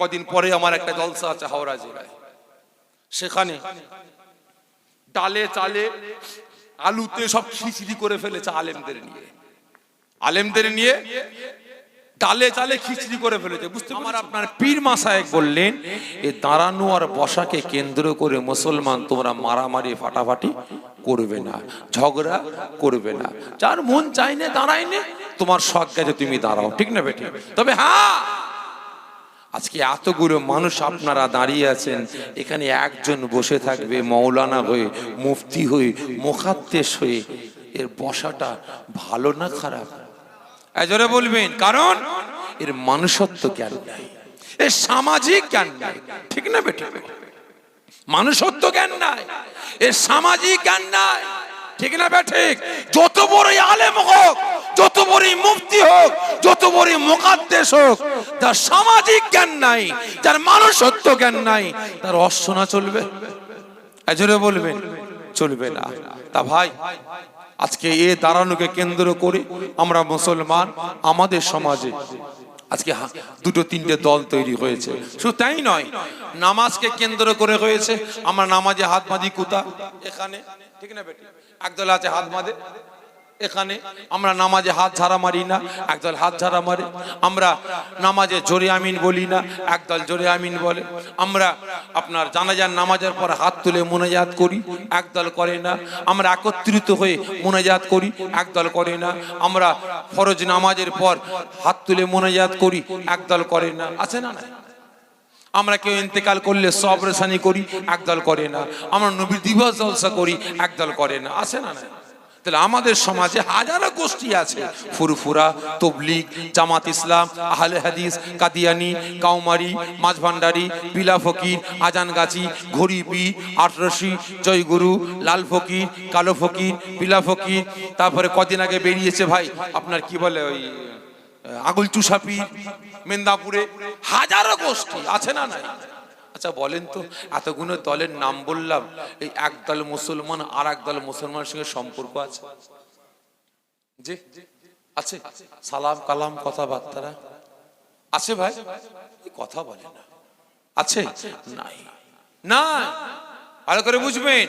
কদিন পরে আমার একটা জলসা আছে হাওড়া জেলায়। সেখানে ডালে চালে আলুতে সব খিচড়ি করে ফেলেছে আলেমদের নিয়ে। আলেমদের নিয়ে ডালে চালে খিচড়ি করে ফেলেছে। বুঝতে আমার আপনার পীর মাসায়েক বললেন, এ দাঁড়ানো আর বসাকে কেন্দ্র করে মুসলমান তোমরা মারামারি ফাটাফাটি করবে না, ঝগড়া করবে না। যার মন চাই না তোমার গেছে তুমি দাঁড়াও। ঠিক না বেটি? তবে হ্যাঁ আজকে এতগুলো মানুষ আপনারা দাঁড়িয়ে আছেন, এখানে একজন বসে থাকবে মৌলানা হয়ে, মুফতি হয়ে, মুখাদ্দেশ হয়ে, এর বসাটা ভালো না খারাপ? এজরে বলবেন, কারণ এর মানুষত্ব জ্ঞান নাই, এর সামাজিক জ্ঞান নাই, ঠিক না বেটা? মানুষত্ব জ্ঞান নাই, এর সামাজিক জ্ঞান নাই, ঠিক না ঠিক, যত বড়ই আলেম হোক যত বড়ই মুফতি হোক, যত বড়ই মুকাদ্দেশ হোক তার সামাজিক জ্ঞান নাই তার মানুষত্ব জ্ঞান নাই, তার অর্চনা চলবে। এজরে বলবেন, চলবে না। তা ভাই, আজকে এ দাঁড়ানোকে কেন্দ্র করে আমরা মুসলমান আমাদের সমাজে আজকে দুটো তিনটে দল তৈরি হয়েছে। শুধু তাই নয়, নামাজকে কেন্দ্র করে হয়েছে, আমরা নামাজে হাত বাঁধি কুতা এখানে। ঠিক না বেটি? একদল আছে হাত বাঁধে। এখানে আমরা নামাজে হাত ঝাড়া মারি না, একদল হাত ঝাড়া মারে। আমরা নামাজে জোরে আমিন বলি না, একদল জোরে আমিন বলে। আমরা আপনার জানাজার নামাজের পর হাত তুলে মোনাজাত করি, একদল করে না। আমরা একত্রিত হয়ে মোনাজাত করি, একদল করে না। আমরা ফরজ নামাজের পর হাত তুলে মোনাজাত করি, একদল করে না। আছে না না আমরা কেউ ইন্তেকাল করলে সব রেশানি করি, একদল করে না। আমরা নবী দিবস জলসা করি, একদল করে না। আছে না না তাহলে আমাদের সমাজে হাজারো গোষ্ঠী আছে। ফুরফুরা তবলিক জামাত ইসলাম, আহলে হাদিস, কাদিয়ানি কাউমারি মাঝভান্ডারি, পিলা ফকির আজানগাছি ঘড়িপি আটরশি জয়গুরু, লাল ফকির, কালো ফকির, পিলা ফকির। তারপরে কদিন আগে বেরিয়েছে ভাই, আপনার কি বলে ওই আগুল চুষাপি মেন্দাপুরে হাজারো গোষ্ঠী, আছে না নাই? আচ্ছা বলেন তো, এতগুলো দলের নাম বললাম, এই একদল মুসলমান আর একদল মুসলমানের সঙ্গে সম্পর্ক আছে? জি, আছে। সালাম কালাম কথাবার্তারা? আছে ভাই? কথা বলে না। আছে? নাই। না ভালো করে বুঝবেন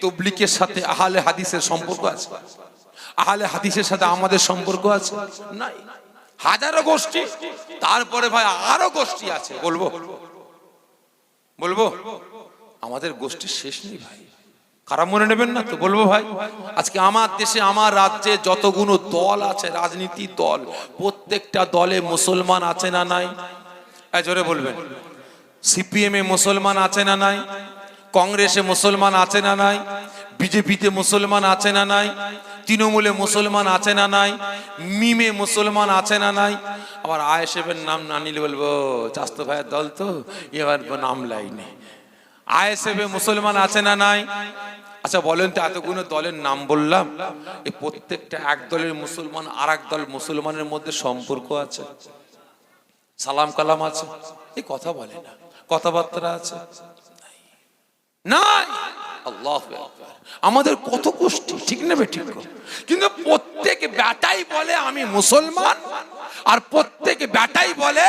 তবলিকের সাথে আহলে হাদিসের সম্পর্ক আছে। আহলে হাদিসের সাথে আমাদের সম্পর্ক আছে? নাই। হাজারো গোষ্ঠী। তারপরে ভাই আরও গোষ্ঠী আছে, বলব। বলব? আমাদের গোষ্ঠী শেষ নেই ভাই। খারাপ মনে নেবেন না তো বলব ভাই। আজকে আমার দেশে, আমার রাজ্যে যতগুলো দল আছে, রাজনীতি দল, প্রত্যেকটা দলে মুসলমান আছে না নাই? জোরে বলবেন। সিপিএম এ মুসলমান আছে না নাই? কংগ্রেসে মুসলমান আছে না নাই? বিজেপিতে মুসলমান আছে না নাই? তৃণমূলে মুসলমান আছে না নাই? মিমে মুসলমান আছে না নাই? আবার আয়েসেবের নাম না নিলে বলব, চাস্তো ভাইয়ের দল তো, এবার নাম লাইনে। আইএসএফে মুসলমান আছে না নাই? আচ্ছা বলেন তো, এতগুলো দলের নাম বললাম, এই প্রত্যেকটা এক দলের মুসলমান আর দল মুসলমানের মধ্যে সম্পর্ক আছে? সালাম কালাম আছে? এই কথা বলে না। কথাবার্তা আছে? নাই। আমাদের কত গোষ্ঠী, ঠিক নেবে ঠিক? কিন্তু প্রত্যেক ব্যাটাই বলে, আমি মুসলমান। আর প্রত্যেক ব্যাটাই বলে,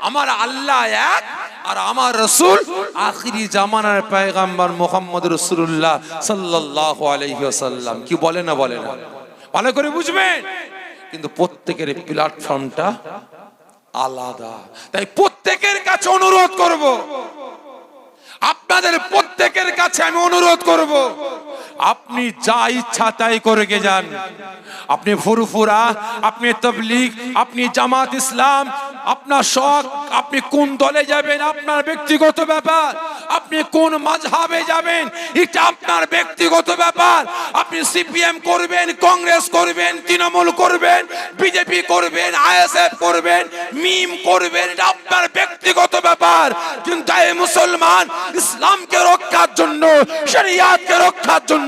আমার আল্লাহ এক আর আমার রসুল আখিরি জামানার পেগাম্বার মোহাম্মদ রসুল্লাহ সাল্লাহ আলহিহাসাল্লাম কি বলে না বলে না? ভালো করে বুঝবেন? কিন্তু প্রত্যেকের প্ল্যাটফর্মটা আলাদা। তাই প্রত্যেকের কাছে অনুরোধ করব আপনাদের প্রত্যেকের কাছে আমি অনুরোধ করব। আপনি যা ইচ্ছা তাই করে গে যান। আপনি ফুরফুরা, আপনি তবলিগ, আপনি জামাত ইসলাম, আপনার শখ, আপনি কোন দলে যাবেন, আপনার ব্যক্তিগত ব্যাপার। আপনি কোন মাঝহাবে যাবেন, এটা আপনার ব্যক্তিগত ব্যাপার। আপনি সিপিএম করবেন, কংগ্রেস করবেন, তৃণমূল করবেন, বিজেপি করবেন, আইএসএফ করবেন, মিম করবেন, এটা আপনার ব্যক্তিগত ব্যাপার। কিন্তু মুসলমান ইসলামকে রক্ষার জন্য, শরিয়াতকে রক্ষার জন্য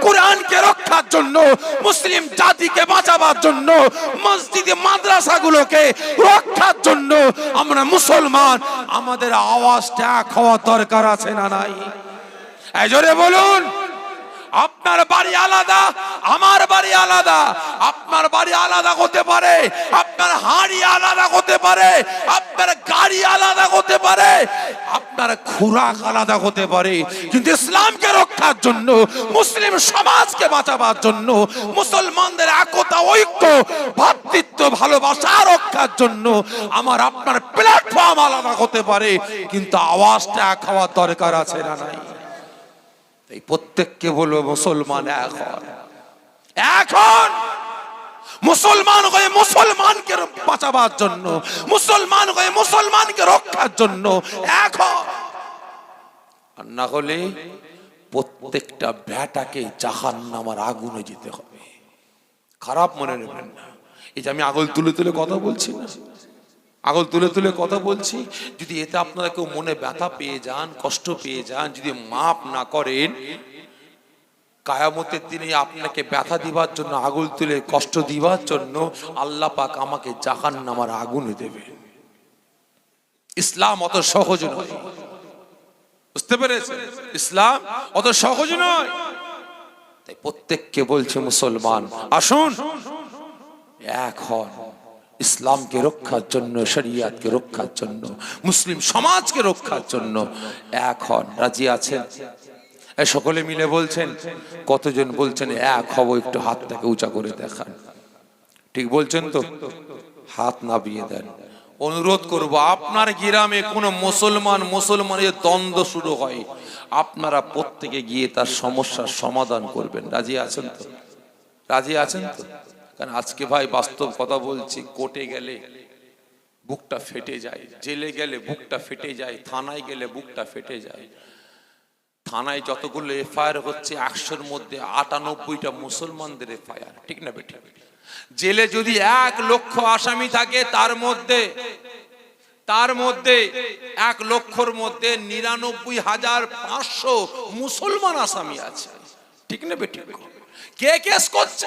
কোরআনকে রক্ষার জন্য, মুসলিম জাতিকে বাঁচাবার জন্য, মসজিদে মাদ্রাসাগুলোকে রক্ষার জন্য আমরা মুসলমান। আমাদের আওয়াজটা এক হওয়া দরকার আছে না নাই? এজরে জোরে বলুন। আপনার বাড়ি আলাদা, আমার বাড়ি আলাদা। আপনার বাড়ি আলাদা হতে পারে, আপনার হাড়ি আলাদা হতে পারে, আপনার গাড়ি আলাদা হতে পারে, আপনার খুরাক আলাদা হতে পারে। কিন্তু ইসলামকে রক্ষার জন্য, মুসলিম সমাজকে বাঁচাবার জন্য, মুসলমানদের একতা, ঐক্য, ভাতৃত্ব, ভালোবাসা রক্ষার জন্য আমার আপনার প্ল্যাটফর্ম আলাদা হতে পারে। কিন্তু আওয়াজটা এক হওয়ার দরকার আছে না নাই? এই প্রত্যেককে বলব মুসলমান এখন। এখন মুসলমান হয়ে মুসলমানকে বাঁচাবার জন্য, মুসলমান হয়ে মুসলমানকে রক্ষার জন্য এখন। আর না হলে প্রত্যেকটা ব্যাটাকে জাহান নামার আগুনে যেতে হবে। খারাপ মনে নেবেন না। এই যে আমি আগল তুলে তুলে কথা বলছি না। আগল তুলে তুলে কথা বলছি, যদি এতে আপনারা কেউ মনে ব্যথা পেয়ে যান, কষ্ট পেয়ে যান, যদি মাপ না করেন, কায়ামতের দিনে আপনাকে ব্যথা দিবার জন্য, আগুল তুলে কষ্ট দিবার জন্য আল্লাহ পাক আমাকে জাহান নামার আগুনে দেবে। ইসলাম অত সহজ নয়। বুঝতে পেরেছে ইসলাম অত সহজ নয়। তাই প্রত্যেককে বলছে মুসলমান, আসুন, এক হন। ইসলামকে রক্ষার জন্য, শরিয়াতকে রক্ষার জন্য, মুসলিম সমাজকে রক্ষার জন্য এক হন রাজি আছেন? সকলে মিলে বলছেন, কতজন বলছেন, এক হব একটু হাতটাকে উঁচা করে দেখান। ঠিক বলছেন তো? হাত নাবিয়ে দেন। অনুরোধ করব, আপনার গ্রামে কোনো মুসলমান, মুসলমানের দ্বন্দ্ব শুরু হয়, আপনারা প্রত্যেকে গিয়ে তার সমস্যার সমাধান করবেন। রাজি আছেন তো? রাজি আছেন তো? কারণ আজকে ভাই বাস্তব কথা বলছি, কোর্টে গেলে বুকটা ফেটে যায়, জেলে গেলে বুকটা ফেটে যায়, থানায় গেলে বুকটা ফেটে যায়। থানায় যতগুলো এফআইআর হচ্ছে, একশোর মধ্যে আটানব্বইটা মুসলমানদের এফআইআর, ঠিক না বেঠিক? জেলে যদি এক লক্ষ আসামি থাকে, তার মধ্যে তার মধ্যে এক লক্ষর মধ্যে নিরানব্বই হাজার পাঁচশো মুসলমান আসামি আছে, ঠিক না বেঠিক? কে কেস করছে?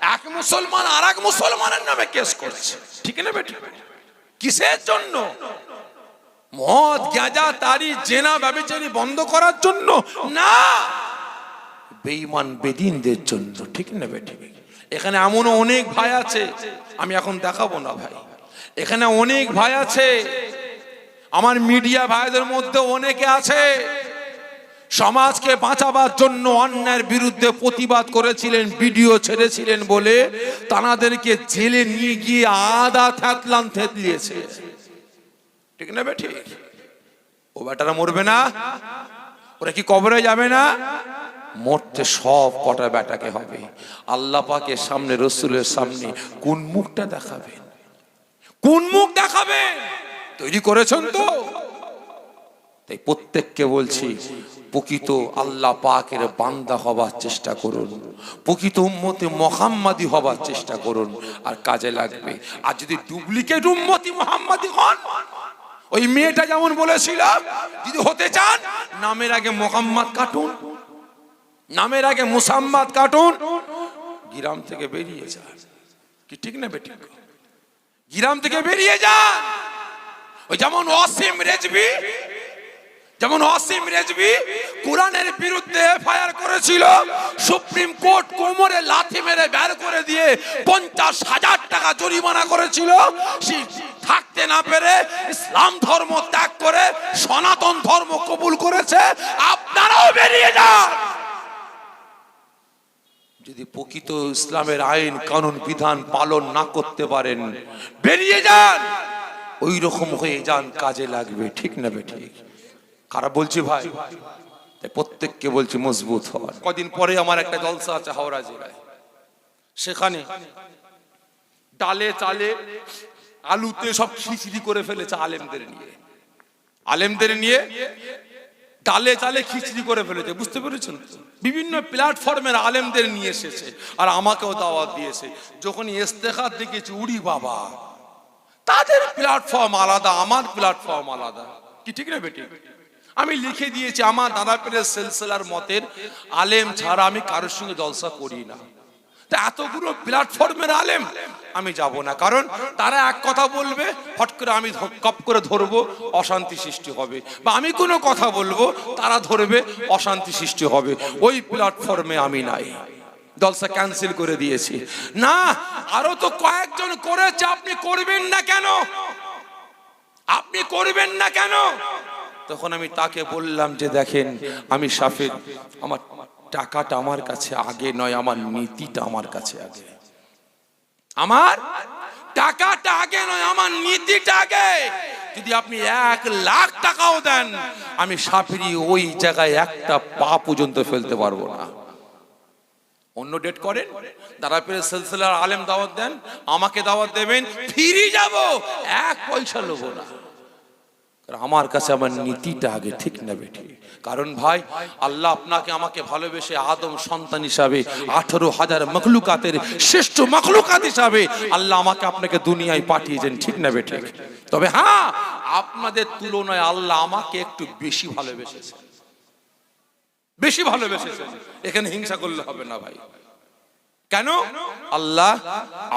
এক মুসলমান আর এক মুসলমানের নামে কেস করছে। ঠিক না বেঠিক কিসের জন্য? মদ গাঁজা তারি, জেনা, ব্যবচারি বন্ধ করার জন্য? না! বেঈমান বেদিনদের জন্য, ঠিক না বেঠিক এখানে এমনও অনেক ভাই আছে, আমি এখন দেখাবো না ভাই। এখানে অনেক ভাই আছে, আমার মিডিয়া ভাইদের মধ্যে অনেকে আছে সমাজকে বাঁচাবার জন্য অন্যায়ের বিরুদ্ধে প্রতিবাদ করেছিলেন, ভিডিও ছেড়েছিলেন বলে তানাদেরকে জেলে নিয়ে গিয়ে আদা থ্যাতলান থেতলিয়েছে। ঠিক না বেঠি ও বেটারা মরবে না? ওরা কি কবরে যাবে না? মরতে সব কটা বেটাকে হবে। আল্লাহ পাকের সামনে, রসুলের সামনে কোন মুখটা দেখাবেন? কোন মুখ দেখাবেন? তৈরি করেছেন তো? তাই প্রত্যেককে বলছি প্রকৃত আল্লাহ পাকের বান্দা হবার চেষ্টা করুন। প্রকৃত উম্মতি মোহাম্মাদি হবার চেষ্টা করুন। আর কাজে লাগবে। আর যদি ডুপ্লিকেট উম্মতি মোহাম্মাদি হন, ওই মেয়েটা যেমন বলেছিল, যদি হতে চান, নামের আগে মোহাম্মদ কাটুন, নামের আগে মুসাম্মাদ কাটুন, গ্রাম থেকে বেরিয়ে যান। কি ঠিক না বেঠিক? গ্রাম থেকে বেরিয়ে যান। ওই যেমন অসীম রেজবি যেমন অসীম রেজবি কোরআনের বিরুদ্ধে এফআইআর করেছিল, সুপ্রিম কোর্ট কোমরে লাথি মেরে বের করে দিয়ে পঞ্চাশ হাজার টাকা জরিমানা করেছিল। থাকতে না পেরে ইসলাম ধর্ম ত্যাগ করে সনাতন ধর্ম কবুল করেছে। আপনারাও বেরিয়ে যান। যদি প্রকৃত ইসলামের আইন, কানুন, বিধান পালন না করতে পারেন, বেরিয়ে যান। ওই রকম হয়ে যান, কাজে লাগবে, ঠিক না বে ঠিক? খারাপ বলছি ভাই। প্রত্যেককে বলছি মজবুত হওয়ার। কদিন পরে আমার একটা জলসা আছে হাওড়া জেলায়। সেখানে ডালে, চালে, আলুতে সব খিচড়ি করে ফেলেছে আলেমদের নিয়ে। আলেমদের নিয়ে ডালে, চালে খিচড়ি করে ফেলেছে, বুঝতে পেরেছেন? বিভিন্ন প্ল্যাটফর্মের আলেমদের নিয়ে এসেছে আর আমাকেও দাওয়াত দিয়েছে। যখন ইস্তেখার দেখেছি, উড়ি বাবা, তাদের প্ল্যাটফর্ম আলাদা, আমার প্ল্যাটফর্ম আলাদা। কি ঠিক না বেটি? আমি লিখে দিয়েছি, আমার দাদা পীরের সেলসেলার মতের আলেম ছাড়া আমি কারোর সঙ্গে জলসা করি না। তা এতগুলো প্ল্যাটফর্মের আলেম, আমি যাব না, কারণ তারা এক কথা বলবে হট করে আমি কপ করে ধরবো, অশান্তি সৃষ্টি হবে। বা আমি কোনো কথা বলব, তারা ধরবে, অশান্তি সৃষ্টি হবে। ওই প্ল্যাটফর্মে আমি নাই। জলসা ক্যান্সেল করে দিয়েছি। না, আরও তো কয়েকজন করেছে, আপনি করবেন না কেন? আপনি করবেন না কেন? তখন আমি তাকে বললাম যে দেখেন, আমি সাফেদ আমার টাকাটা আমার কাছে আগে নয়, আমার নীতিটা আমার কাছে আগে। আমার টাকাটা আগে নয়, আমার নীতিটা আগে। যদি আপনি এক লাখ টাকাও দেন, আমি সাফিরি ওই জায়গায় একটা পা পর্যন্ত ফেলতে পারব না। অন্য ডেট করেন দাঁড়াপের সিলসিলার আলেম দাওয়াত দেন, আমাকে দাওয়াত দেবেন, ফিরে যাব। এক পয়সা লোবো না। আমার কাছে আমার নীতিটা আগে ঠিক না বেঠি। কারণ ভাই, আল্লাহ আপনাকে আমাকে ভালোবেসে আদম সন্তান হিসাবে, আঠারো হাজার মখলুকাতের শ্রেষ্ঠ মখলুকাত হিসাবে আল্লাহ আমাকে আপনাকে দুনিয়ায় পাঠিয়েছেন, ঠিক না বেঠে? তবে হ্যাঁ আপনাদের তুলনায় আল্লাহ আমাকে একটু বেশি ভালোবেসেছে বেশি ভালোবেসেছেন। এখানে হিংসা করলে হবে না ভাই। কেন? আল্লাহ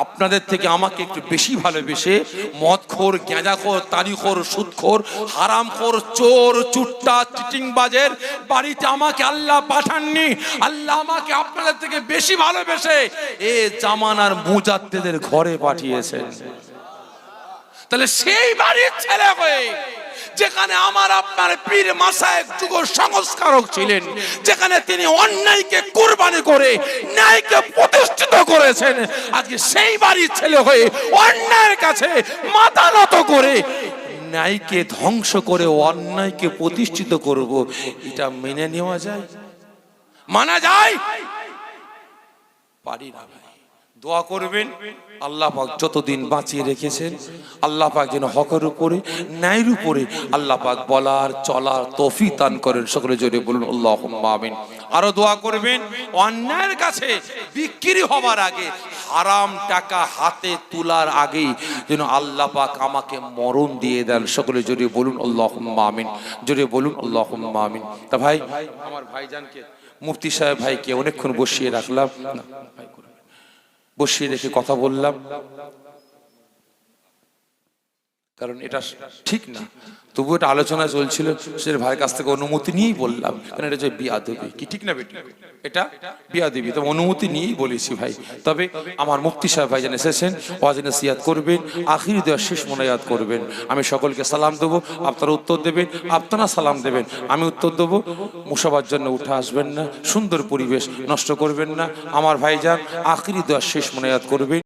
আপনাদের থেকে আমাকে একটু বেশি ভালোবেসে মদখোর গেঁজাখোর তারিখোর, সুদখোর, হারামখোর, চোর, চুট্টা চিটিং চিটিংবাজের বাড়িতে আমাকে আল্লাহ পাঠাননি। আল্লাহ আমাকে আপনাদের থেকে বেশি ভালোবেসে এ জামানার মুজাদ্দেদের ঘরে পাঠিয়েছেন। তাহলে সেই বাড়ির ছেলে হয়ে যেখানে আমার আপনার পীর মাসায়েক যুগ সংস্কারক ছিলেন, যেখানে তিনি অন্যায়কে কুরবানি করে, ন্যায়কে প্রতিষ্ঠিত করেছেন, আজকে সেই বাড়ির ছেলে হয়ে অন্যায়ের কাছে মাথা নত করে ন্যায়কে ধ্বংস করে অন্যায়কে প্রতিষ্ঠিত করব, এটা মেনে নেওয়া যায়? মানা যায়? পারি না দোয়া করবেন। আল্লাহ পাক যতদিন বাঁচিয়ে রেখেছেন, আল্লাহ পাক যেন হকের উপরে, ন্যায়ের উপরে আল্লাহ পাক বলার, চলার তফি দান করেন। সকলে জোরে বলুন আল্লাহ আমিন। আরও দোয়া করবেন, অন্যায়ের কাছে বিক্রি হবার আগে, হারাম টাকা হাতে তোলার আগেই যেন আল্লাহ পাক আমাকে মরণ দিয়ে দেন। সকলে জোরে বলুন আল্লাহ আমিন। জোরে বলুন আল্লাহ আমিন। তা ভাই, আমার ভাইজানকে, মুফতি সাহেব ভাইকে অনেকক্ষণ বসিয়ে রাখলাম। বসিয়ে রেখে কথা বললাম। কারণ এটা ঠিক না। তবু এটা আলোচনা চলছিল সে ভাইয়ের কাছ থেকে অনুমতি নিয়েই বললাম। কারণ এটা যে বিয়া দেবী কি ঠিক না বেটি এটা বিয়া দেবী তো অনুমতি নিয়েই বলেছি ভাই। তবে আমার মুক্তি সাহেব ভাই যেন এসেছেন ওয়াজনে সিয়াদ করবেন, আখির দেওয়ার শেষ মনে মোনায়াত করবেন। আমি সকলকে সালাম দেবো, আপনারা উত্তর দেবেন, আপনারা সালাম দেবেন। আমি উত্তর দেবো মুসাবার জন্য উঠে আসবেন না, সুন্দর পরিবেশ নষ্ট করবেন না। আমার ভাইজান আখিরি দেওয়ার শেষ মোনায়াত করবেন।